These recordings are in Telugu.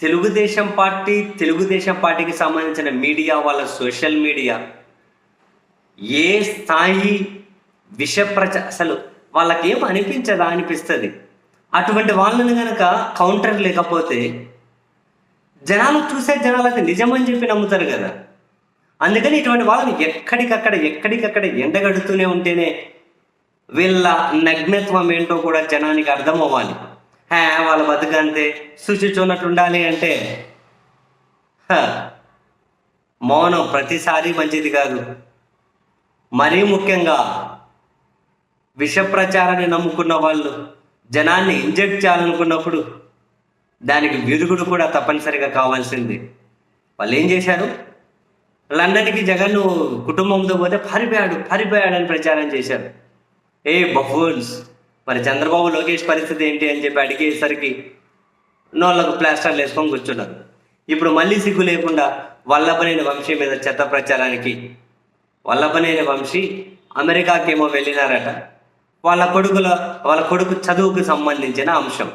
తెలుగుదేశం పార్టీ తెలుగుదేశం పార్టీకి సంబంధించిన మీడియా వాళ్ళ సోషల్ మీడియా ఏ స్థాయి విష ప్రచ అసలు వాళ్ళకేం అనిపించదా అనిపిస్తుంది. అటువంటి వాళ్ళని కనుక కౌంటర్ లేకపోతే జనాలు చూసే జనాలు అది నిజమని చెప్పి నమ్ముతారు కదా. అందుకని ఇటువంటి వాళ్ళని ఎక్కడికక్కడ ఎక్కడికక్కడ ఎండగడుతూనే ఉంటేనే వీళ్ళ నగ్నత్వం ఏంటో కూడా జనానికి అర్థం అవ్వాలి హే వాళ్ళ బతుకంతే శుచిచున్నట్టు ఉండాలి అంటే హ, మౌనం ప్రతిసారి మంచిది కాదు. మరీ ముఖ్యంగా విష ప్రచారాన్ని నమ్ముకున్న వాళ్ళు జనాన్ని ఇంజెక్ట్ చేయాలనుకున్నప్పుడు దానికి విరుగుడు కూడా తప్పనిసరిగా కావాల్సింది. వాళ్ళు ఏం చేశారు? లండన్కి జగన్ కుటుంబంతో పోతే పరిపోయాడు పారిపోయాడు అని ప్రచారం చేశారు. ఏ బఫూన్స్! మరి చంద్రబాబు లోకేష్ పరిస్థితి ఏంటి అని చెప్పి అడిగేసరికి నోళ్ళకు ప్లాస్టర్లు వేసుకొని కూర్చున్నారు. ఇప్పుడు మళ్ళీ సిగ్గు లేకుండా వల్లభనేని వంశీ మీద చెత్త ప్రచారానికి వల్లభనేని వంశీ అమెరికాకి ఏమో వెళ్ళినారట. వాళ్ళ కొడుకుల వాళ్ళ కొడుకు చదువుకు సంబంధించిన అంశం.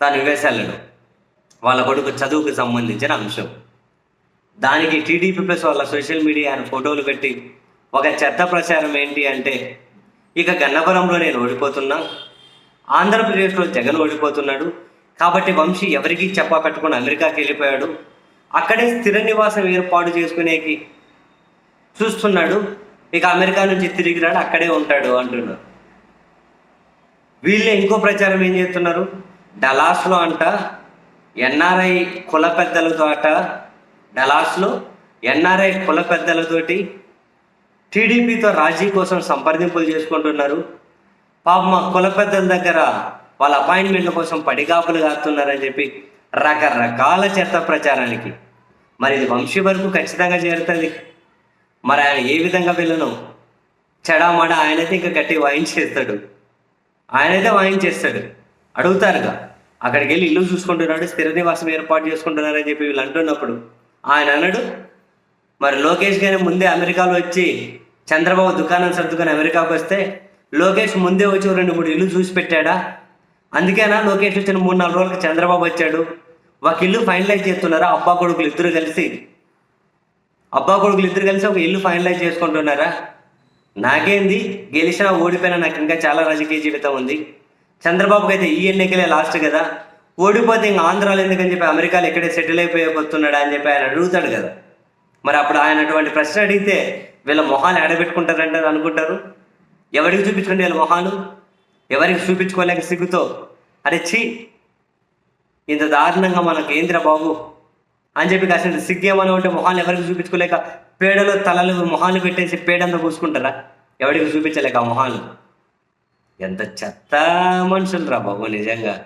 తాను వివేశాలను వాళ్ళ కొడుకు చదువుకు సంబంధించిన అంశం. దానికి టీడీపీ ప్లస్ వాళ్ళ సోషల్ మీడియా ఫోటోలు పెట్టి ఒక చెత్త ప్రచారం ఏంటి అంటే ఇక గన్నవరంలో నేను ఓడిపోతున్నా. ఆంధ్రప్రదేశ్లో జగన్ ఓడిపోతున్నాడు. కాబట్టి వంశీ ఎవరికీ చెప్పా పెట్టకుండా అమెరికాకి వెళ్ళిపోయాడు. అక్కడే స్థిర నివాసం ఏర్పాటు చేసుకునేకి చూస్తున్నాడు. ఇక అమెరికా నుంచి తిరిగి రాడు అక్కడే ఉంటాడు అంటున్నారు. వీళ్ళే ఇంకో ప్రచారం ఏం చేస్తున్నారు? డలాస్లో అంట ఎన్ఆర్ఐ కుల పెద్దలతో అట డలాస్లో ఎన్ఆర్ఐ కుల పెద్దలతోటి టీడీపీతో రాజీ కోసం సంప్రదింపులు చేసుకుంటున్నారు. పాప మా కుల పెద్దల దగ్గర వాళ్ళ అపాయింట్మెంట్ల కోసం పడిగాపులు కాస్తున్నారని చెప్పి రకరకాల చెత్త ప్రచారానికి. మరి ఇది వంశీ వరకు ఖచ్చితంగా చేరుతుంది. మరి ఆయన ఏ విధంగా వెళ్ళను చెడామడ ఆయనైతే ఇంకా గట్టి వాయించేస్తాడు ఆయనైతే వాయించేస్తాడు అడుగుతారుగా. అక్కడికి వెళ్ళి ఇల్లు చూసుకుంటున్నాడు స్థిర నివాసం ఏర్పాటు చేసుకుంటున్నారని చెప్పి వీళ్ళు అంటున్నప్పుడు ఆయన అన్నాడు మరి లోకేష్ గారి ముందే అమెరికాలో వచ్చి చంద్రబాబు దుకాణం సర్దుకొని అమెరికాకు వస్తే లోకేష్ ముందే వచ్చి ఓ రెండు మూడు ఇల్లు చూసి పెట్టాడా? అందుకేనా లోకేష్ వచ్చిన మూడు నాలుగు రోజులకి చంద్రబాబు వచ్చాడు? ఒక ఇల్లు ఫైనలైజ్ చేస్తున్నారా? అబ్బా కొడుకులు ఇద్దరు కలిసి. అబ్బా కొడుకులు ఇద్దరు కలిసి ఒక ఇల్లు ఫైనలైజ్ చేసుకుంటున్నారా? నాకేంది? గెలిచినా ఓడిపోయినా నాకు ఇంకా చాలా రాజకీయ జీవితం ఉంది. చంద్రబాబుకి అయితే ఈ ఎన్నికలే లాస్ట్ కదా. ఓడిపోతే ఇంకా ఆంధ్రాలో ఎందుకని చెప్పి అమెరికాలో ఎక్కడే సెటిల్ అయిపోయబోతున్నాడా అని చెప్పి ఆయన అడుగుతాడు కదా. మరి అప్పుడు ఆయన అటువంటి ప్రశ్న అడిగితే వీళ్ళ మొహాలు ఆడబెట్టుకుంటారంటే అనుకుంటారు? ఎవరికి చూపించుకోండి వీళ్ళ మొహాలు? ఎవరికి చూపించుకోలేక సిగ్గుతో? అరే ఛీ! ఇంత దారుణంగా మనకు ఏంద్ర బాబు? అని చెప్పి కాసిన సిగ్గేమని ఉంటే మొహాలు ఎవరికి చూపించుకోలేక పేడలో తలలు మొహాలు పెట్టేసి పేడంతా పూసుకుంటారా? ఎవరికి చూపించలేక ఆ మొహాలు? ఎంత చెత్త మనుషులు రా బాబు నిజంగా.